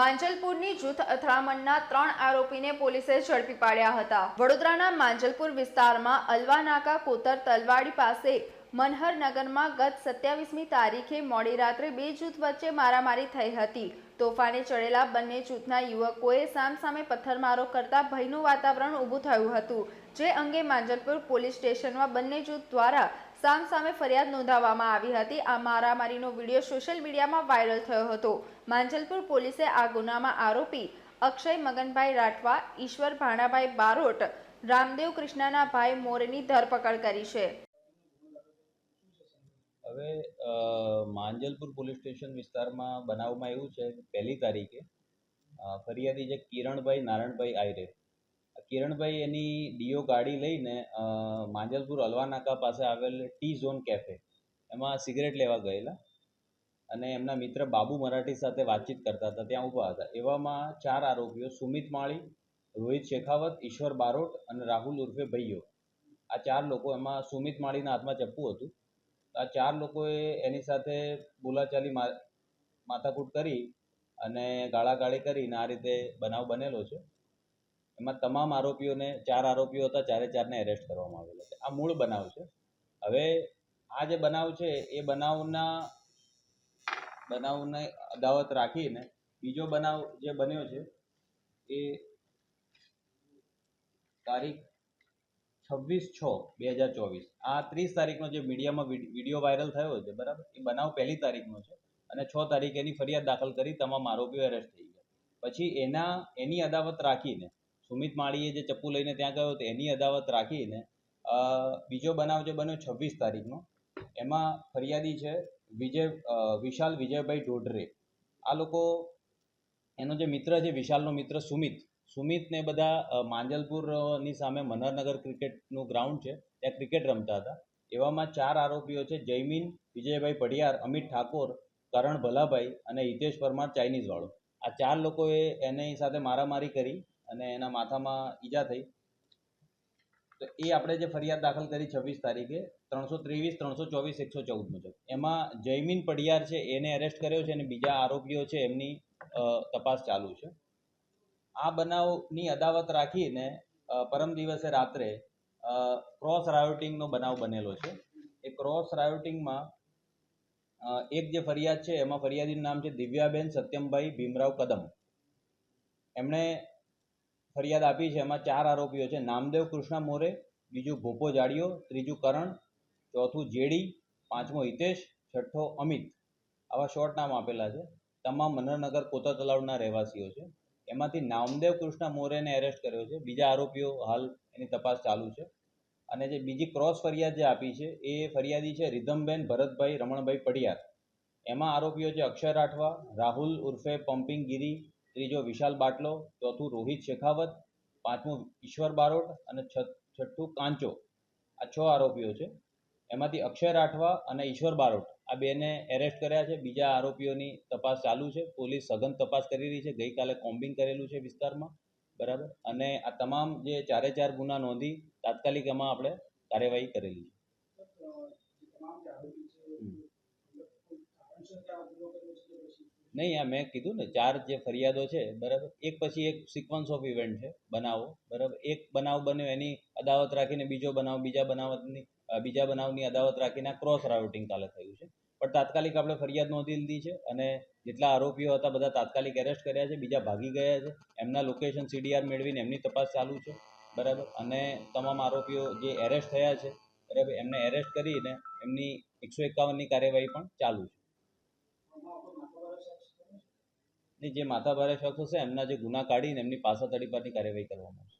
માંજલપુરની જૂથ અથડામણના ત્રણ આરોપીને પોલીસે ઝડપી પાડ્યા હતા. વડોદરાના માંજલપુર વિસ્તારમાં અલવાનાકા કોતર તલવાડી પાસે મનહરનગરમાં ગત સત્યાવીસમી તારીખે મોડી રાત્રે બે જૂથ વચ્ચે મારામારી થઈ હતી. તોફાને ચડેલા બંને જૂથના યુવકોએ સામસામે પથ્થરમારો કરતા ભયનું વાતાવરણ ઊભું થયું હતું. જે અંગે માંજલપુર પોલીસ સ્ટેશનમાં બંને જૂથ દ્વારા સામસામે ફરિયાદ નોંધાવવામાં આવી હતી. આ મારામારીનો વીડિયો સોશિયલ મીડિયામાં વાયરલ થયો હતો. માંજલપુર પોલીસે આ ગુનામાં આરોપી અક્ષય મગનભાઈ રાઠવા, ઈશ્વર ભાણાભાઈ બારોટ, રામદેવ કૃષ્ણના ભાઈ મોરેની ધરપકડ કરી છે. હવે માંજલપુર પોલીસ સ્ટેશન વિસ્તારમાં બનાવમાં એવું છે પહેલી તારીખે ફરિયાદી જે કિરણભાઈ નારાયણભાઈ આયરે કિરણભાઈ એની ડીઓ ગાડી લઈને માંજલપુર માંજલપુર અલવાનાકા પાસે આવેલ ટી ઝોન કેફે. એમાં સિગરેટ લેવા ગયેલા અને એમના મિત્ર બાબુ મરાઠી સાથે વાતચીત કરતા હતા, ત્યાં ઊભા હતા. એવામાં ચાર આરોપીઓ, સુમિત માળી, રોહિત શેખાવત, ઈશ્વર બારોટ અને રાહુલ ઉર્ફે ભૈયો. આ ચાર લોકો એમાં સુમિત માળીના હાથમાં ચપ્પુ હતું. આ ચાર લોકોએ એની સાથે બોલાચાલી માથાકૂટ કરી અને ગાળાગાળી કરીને આ રીતે બનાવ બનેલો છે. એમાં તમામ આરોપીઓને ચાર આરોપીઓ હતા, ચારે ચારને એરેસ્ટ કરવામાં આવેલા છે. આ મૂળ બનાવ છે. હવે આ જે બનાવ છે, એ બનાવના, બનાવને અદાવત રાખીને બીજો બનાવ જે બન્યો છે, એ તારીખ છવ્વીસ છ, બે હજાર ચોવીસ. આ ત્રીસ તારીખનો જે મીડિયામાં વીડિયો વાયરલ થયો છે, બરાબર? એ બનાવ પહેલી તારીખનો છે અને છ તારીખે એની ફરિયાદ દાખલ કરી તમામ આરોપીઓ એરેસ્ટ થઈ ગયા. પછી એના, એની અદાવત રાખીને સુમિત માળીએ જે ચપ્પુ લઈને ત્યાં ગયો હતો, એની અદાવત રાખીને બીજો બનાવ જે બન્યો છવ્વીસ તારીખનો, એમાં ફરિયાદી છે વિજય વિશાલ વિજયભાઈ ઢોડરે આ લોકો, એનો જે મિત્ર છે, વિશાલનો મિત્ર સુમિત, સુમિતને બધા માંજલપુરની સામે મનહરનગર ક્રિકેટનું ગ્રાઉન્ડ છે, ત્યાં ક્રિકેટ રમતા હતા. એવામાં ચાર આરોપીઓ છે, જયમીન, વિજયભાઈ પડિયાર અમિત ઠાકોર, કરણ ભલાભાઈ અને હિતેશ પરમાર ચાઇનીઝવાળો. આ ચાર લોકોએ એની સાથે મારામારી કરી અને એના માથામાં ઈજા થઈ. તો એ આપણે જે ફરિયાદ દાખલ કરી છવ્વીસ તારીખે, ત્રણસો ત્રેવીસ, ત્રણસો ચોવીસ, એકસો ચૌદ મુજબ. એમાં જયમીન પડિયાર છે, એને એરેસ્ટ કર્યો છે અને બીજા આરોપીઓ છે, એમની તપાસ ચાલુ છે. આ બનાવની અદાવત રાખીને પરમ દિવસે રાત્રે ક્રોસ રાયોટિંગનો બનાવ બનેલો છે. એ ક્રોસ રાયોટિંગમાં એક જે ફરિયાદ છે, એમાં ફરિયાદીનું નામ છે દિવ્યાબેન સત્યમભાઈ ભીમરાવ કદમ. એમણે ફરિયાદ આપી છે. એમાં ચાર આરોપીઓ છે. નામદેવ કૃષ્ણ મોરે, બીજું ભોપો જાડિયો, ત્રીજું કરણ, ચોથું જેડી, પાંચમો હિતેશ, છઠ્ઠો અમિત. આવા શોર્ટ નામ આપેલા છે. તમામ મનરનગર કોતા તલાવના રહેવાસીઓ છે. એમાંથી નામદેવ કૃષ્ણ મોરેને એરેસ્ટ કર્યો છે. બીજા આરોપીઓ હાલ એની તપાસ ચાલુ છે. અને જે બીજી ક્રોસ ફરિયાદ જે આપી છે, એ ફરિયાદી છે રિધમબેન ભરતભાઈ રમણભાઈ પડિયાર. એમાં આરોપીઓ છે અક્ષય રાઠવા, રાહુલ ઉર્ફે પમ્પિંગ ગીરી ત્રીજો વિશાલ બાટલો ચોથું રોહિત શેખાવત પાંચમું ઈશ્વર બારોટ અને છ- છઠ્ઠું કાંચો. આ છ આરોપીઓ છે. એમાંથી અક્ષય રાઠવા અને ઈશ્વર બારોટ. આ બેને એરેસ્ટ કર્યા છે. બીજા આરોપીઓની તપાસ ચાલુ છે. પોલીસ સઘન તપાસ કરી રહી છે. ગઈકાલે કોમ્બિંગ કરેલું છે વિસ્તારમાં. બરાબર? અને આ તમામ જે ચારે ચાર ગુના નોંધી તાત્કાલિક એમાં આપણે કાર્યવાહી કરેલી છે. નહીં, આ મેં કીધું ને, ચાર જે ફરિયાદો છે, બરાબર? એક પછી એક સિક્વન્સ ઓફ ઇવેન્ટ છે, બનાવો, બરાબર? એક બનાવ બન્યો, એની અદાવત રાખીને બીજો બનાવ, બીજા બનાવની બીજા બનાવની અદાવત રાખીને ક્રોસ રાઉટિંગ કાલે થયું છે. પણ તાત્કાલિક આપણે ફરિયાદ નોંધી લીધી છે અને જેટલા આરોપીઓ હતા, બધા તાત્કાલિક એરેસ્ટ કર્યા છે, બીજા ભાગી ગયા છે. એમના લોકેશન સીડીઆર મેળવીને એમની તપાસ ચાલુ છે, બરાબર? અને તમામ આરોપીઓ જે એરેસ્ટ થયા છે, બરાબર? એમને એરેસ્ટ કરીને એમની એકસો એકાવનની કાર્યવાહી પણ ચાલુ છે. ને જે માથાભારે શખ્સ હશે, એમના જે ગુના કાઢીને એમની પાસા તડીપારની કાર્યવાહી કરવામાં આવશે.